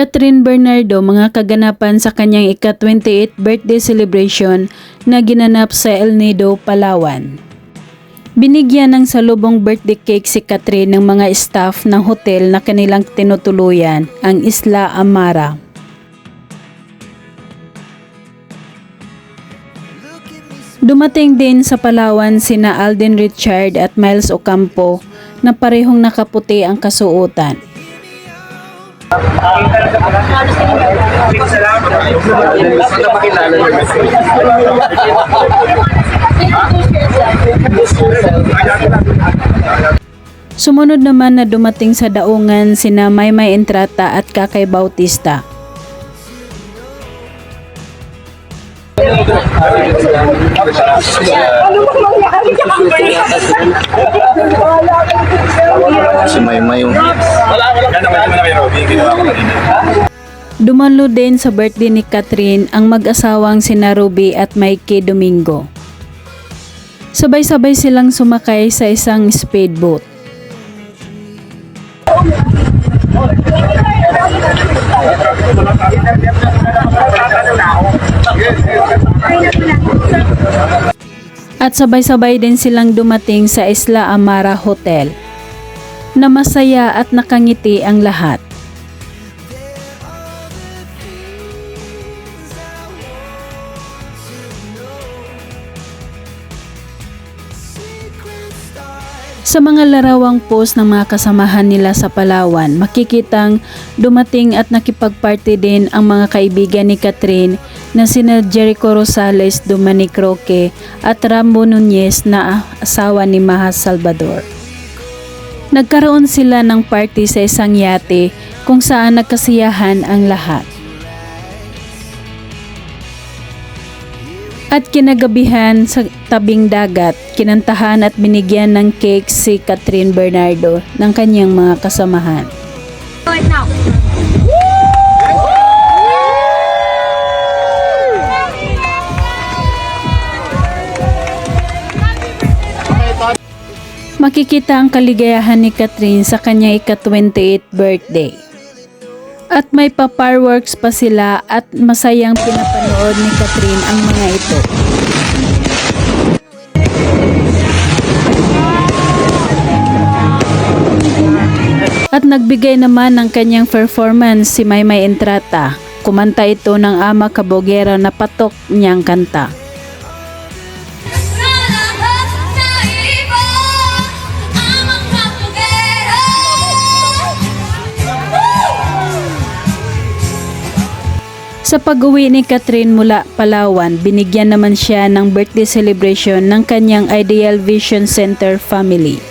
Catherine Bernardo mga kaganapan sa kanyang ika-28th birthday celebration na ginanap sa El Nido, Palawan. Binigyan ng salubong birthday cake si Catherine ng mga staff ng hotel na kanilang tinutuluyan, ang Isla Amara. Dumating din sa Palawan sina Alden Richard at Miles Ocampo na parehong nakaputi ang kasuotan. Sumunod naman na dumating sa daungan sina Maymay Entrata at Kakay Bautista. Si Maymay yung Dumanlo din sa birthday ni Catherine ang mag-asawang sina Ruby at Mikey Domingo. Sabay-sabay silang sumakay sa isang speedboat. At sabay-sabay din silang dumating sa Isla Amara Hotel na masaya at nakangiti ang lahat. Sa mga larawang post ng mga kasamahan nila sa Palawan, makikitang dumating at nakipagparty din ang mga kaibigan ni Catherine na sina Jericho Rosales, Dominic Roque at Rambo Nunez na asawa ni Maha Salvador. Nagkaroon sila ng party sa isang yate kung saan nagkasiyahan ang lahat. At kinagabihan sa tabing dagat, kinantahan at binigyan ng cake si Catherine Bernardo ng kanyang mga kasamahan. Right now. Makikita ang kaligayahan ni Catherine sa kanyang ika-28th birthday. At may pa-fireworks pa sila at masayang pinapanood ni Catherine ang mga ito. At nagbigay naman ng kanyang performance si Maymay Entrata. Kumanta ito ng ama kabogera na patok niyang kanta. Sa pag-uwi ni Catherine mula Palawan, binigyan naman siya ng birthday celebration ng kanyang Ideal Vision Center family.